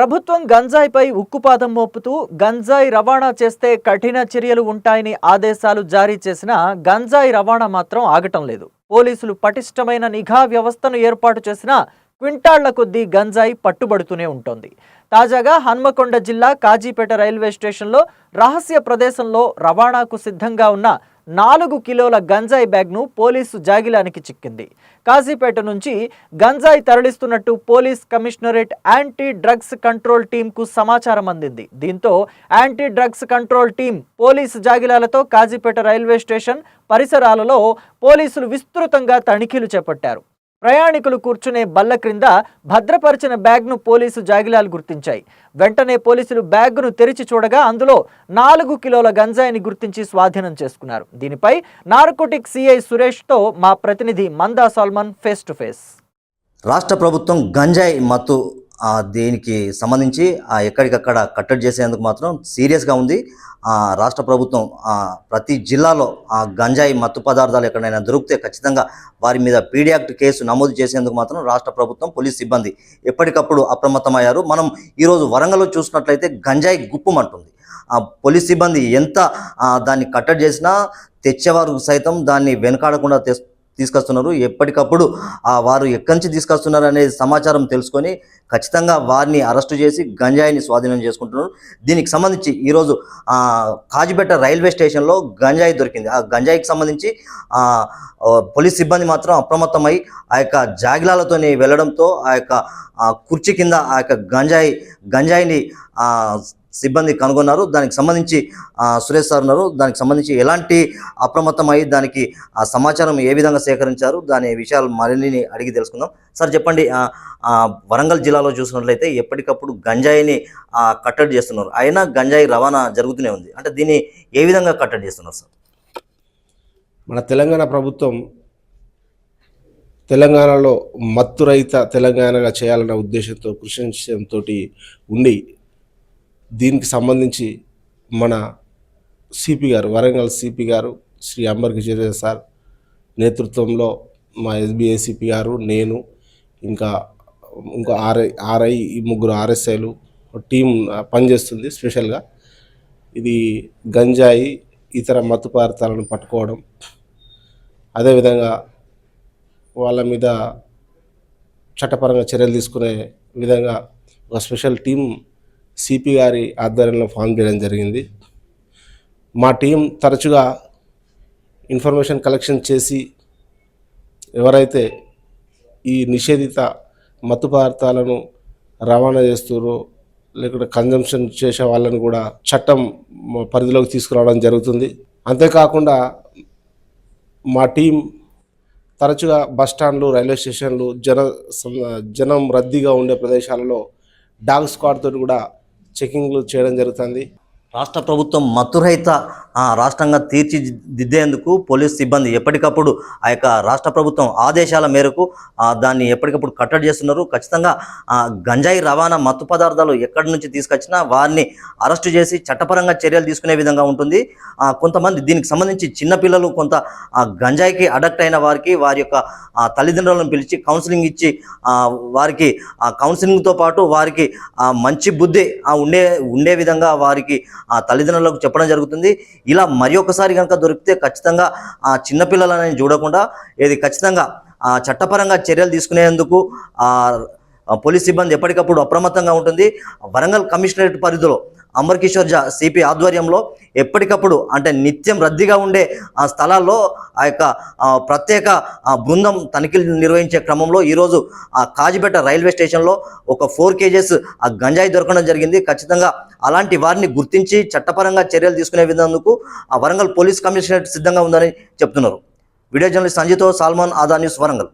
ప్రభుత్వం గంజాయిపై ఉక్కుపాదం మోపుతూ గంజాయి రవాణా చేస్తే కఠిన చర్యలు ఉంటాయని ఆదేశాలు జారీ చేసినా గంజాయి రవాణా మాత్రం ఆగటం లేదు. పోలీసులు పటిష్టమైన నిఘా వ్యవస్థను ఏర్పాటు చేసినా క్వింటాళ్ళ కొద్దీ గంజాయి పట్టుబడుతూనే ఉంటుంది. తాజాగా హన్మకొండ జిల్లా కాజీపేట రైల్వే స్టేషన్లో రహస్య ప్రదేశంలో రవాణాకు సిద్ధంగా ఉన్న నాలుగు కిలోల గంజాయి బ్యాగ్ను పోలీసు జాగిలానికి చిక్కింది. కాజీపేట నుంచి గంజాయి తరలిస్తున్నట్టు police commissionerate anti drugs control టీంకు సమాచారం అందింది. దీంతో anti drugs control team police జాగిలాలతో Kazipet railway station పరిసరాలలో పోలీసులు విస్తృతంగా తనిఖీలు చేపట్టారు. ప్రయాణికులు కూర్చునే బల్ల క్రింద భద్రపరిచిన బ్యాగ్ను పోలీసు జాగిలాలు గుర్తించాయి. వెంటనే పోలీసులు బ్యాగ్ను తెరిచి చూడగా అందులో నాలుగు కిలోల గంజాయిని గుర్తించి స్వాధీనం చేసుకున్నారు. దీనిపై నార్కోటిక్ సిఐ సురేష్తో మా ప్రతినిధి Manda Salman face to face. రాష్ట్ర ప్రభుత్వం గంజాయి మత్తు దీనికి సంబంధించి ఆ, ఎక్కడికక్కడ కట్టడి చేసేందుకు మాత్రం సీరియస్గా ఉంది. ఆ, రాష్ట్ర ప్రభుత్వం ఆ, ప్రతి జిల్లాలో ఆ గంజాయి మత్తు పదార్థాలు ఎక్కడైనా దొరికితే ఖచ్చితంగా వారి మీద పీడియాక్ట్ కేసు నమోదు చేసేందుకు మాత్రం రాష్ట్ర ప్రభుత్వం పోలీస్ సిబ్బంది ఎప్పటికప్పుడు అప్రమత్తమయ్యారు. మనం ఈరోజు వరంగల్లో చూసినట్లయితే గంజాయి గుప్పమంటుంది ఆ పోలీస్ సిబ్బంది ఎంత దాన్ని కట్టడి చేసినా తెచ్చేవారు సైతం దాన్ని వెనకాడకుండా తె తీసుకొస్తున్నారు. ఎప్పటికప్పుడు ఆ వారు ఎక్కడి నుంచి తీసుకొస్తున్నారు అనే సమాచారం తెలుసుకొని ఖచ్చితంగా వారిని అరెస్టు చేసి గంజాయిని స్వాధీనం చేసుకుంటున్నారు. దీనికి సంబంధించి ఈరోజు కాజిపేట రైల్వే స్టేషన్లో గంజాయి దొరికింది. ఆ గంజాయికి సంబంధించి పోలీస్ సిబ్బంది మాత్రం అప్రమత్తమై ఆ యొక్క జాగిలాలతోనే వెళ్ళడంతో ఆ యొక్క కుర్చీ కింద ఆ యొక్క గంజాయి గంజాయిని సిబ్బంది కనుగొన్నారు. దానికి సంబంధించి సురేష్ సార్ ఉన్నారు. దానికి సంబంధించి ఎలాంటి అప్రమత్తమై దానికి ఆ సమాచారం ఏ విధంగా సేకరించారు దాని విషయాలు మరిన్ని అడిగి తెలుసుకుందాం. సార్ చెప్పండి వరంగల్ జిల్లాలో చూసినట్లయితే ఎప్పటికప్పుడు గంజాయిని కట్టడి చేస్తున్నారు. అయినా గంజాయి రవాణా జరుగుతూనే ఉంది. అంటే దీన్ని ఏ విధంగా కట్టడి చేస్తున్నారు సార్? మన తెలంగాణ ప్రభుత్వం తెలంగాణలో మత్తు రహిత తెలంగాణగా చేయాలన్న ఉద్దేశంతో కృషించడంతో ఉండి దీనికి సంబంధించి మన సిపి గారు వరంగల్ సిపి గారు శ్రీ అంబర్కి చేరే సార్ నేతృత్వంలో మా ఎస్బీఐ సిపి గారు నేను ఇంకా ఇంకో ఆర్ఐ ఆర్ఐ ఈ ముగ్గురు ఆర్ఎస్ఐలు టీం పనిచేస్తుంది స్పెషల్గా. ఇది గంజాయి ఇతర మత్తు పదార్థాలను పట్టుకోవడం. అదేవిధంగా వాళ్ళ మీద చట్టపరంగా చర్యలు తీసుకునే విధంగా ఒక స్పెషల్ టీం సిపి గారి ఆధ్వర్యంలో ఫామ్ చేయడం జరిగింది. మా టీం తరచుగా ఇన్ఫర్మేషన్ కలెక్షన్ చేసి ఎవరైతే ఈ నిషేధిత మత్తు పదార్థాలను రవాణా చేస్తారో లేకుంటే కన్జంప్షన్ చేసే వాళ్ళని కూడా చట్టం పరిధిలోకి తీసుకురావడం జరుగుతుంది. అంతేకాకుండా మా టీం తరచుగా బస్ స్టాండ్లు రైల్వే స్టేషన్లు జన జనం రద్దీగా ఉండే ప్రదేశాలలో డాగ్ స్క్వాడ్ తోటి కూడా చెకింగ్లు చేయడం జరుగుతుంది. రాష్ట్ర ప్రభుత్వం మత్తురహిత ఆ, రాష్ట్రంగా తీర్చిదిద్దేందుకు పోలీస్ సిబ్బంది ఎప్పటికప్పుడు ఆ యొక్క రాష్ట్ర ప్రభుత్వం ఆదేశాల మేరకు దాన్ని ఎప్పటికప్పుడు కట్టడి చేస్తున్నారు. ఖచ్చితంగా గంజాయి రవాణా మత్తు పదార్థాలు ఎక్కడి నుంచి తీసుకొచ్చినా వారిని అరెస్టు చేసి చట్టపరంగా చర్యలు తీసుకునే విధంగా ఉంటుంది. కొంతమంది దీనికి సంబంధించి చిన్నపిల్లలు కొంత ఆ, గంజాయికి అడక్ట్ అయిన వారికి వారి యొక్క తల్లిదండ్రులను పిలిచి కౌన్సిలింగ్ ఇచ్చి వారికి ఆ కౌన్సిలింగ్తో పాటు వారికి మంచి బుద్ధి ఉండే ఉండే విధంగా వారికి ఆ తల్లిదండ్రులకు చెప్పడం జరుగుతుంది. ఇలా మరి ఒకసారి కనుక దొరికితే ఖచ్చితంగా ఆ చిన్నపిల్లలని చూడకుండా ఇది ఖచ్చితంగా చట్టపరంగా చర్యలు తీసుకునేందుకు పోలీస్ సిబ్బంది ఎప్పటికప్పుడు అప్రమత్తంగా ఉంటుంది. వరంగల్ కమిషనరేట్ పరిధిలో అమర్ కిషోర్ జా సిపి ఆధ్వర్యంలో ఎప్పటికప్పుడు అంటే నిత్యం రద్దీగా ఉండే ఆ స్థలాల్లో ఆ యొక్క ప్రత్యేక బృందం తనిఖీలు నిర్వహించే క్రమంలో ఈరోజు ఆ కాజిపేట రైల్వే స్టేషన్లో ఒక ఫోర్ కేజెస్ ఆ గంజాయి దొరకడం జరిగింది. ఖచ్చితంగా అలాంటి వారిని గుర్తించి చట్టపరంగా చర్యలు తీసుకునే విధందుకు ఆ వరంగల్ పోలీస్ కమిషనరేట్ సిద్ధంగా ఉందని చెప్తున్నారు. వీడియో జర్నలిస్ట్ సంజయ్తో సాల్మాన్ ఆదా న్యూస్ వరంగల్.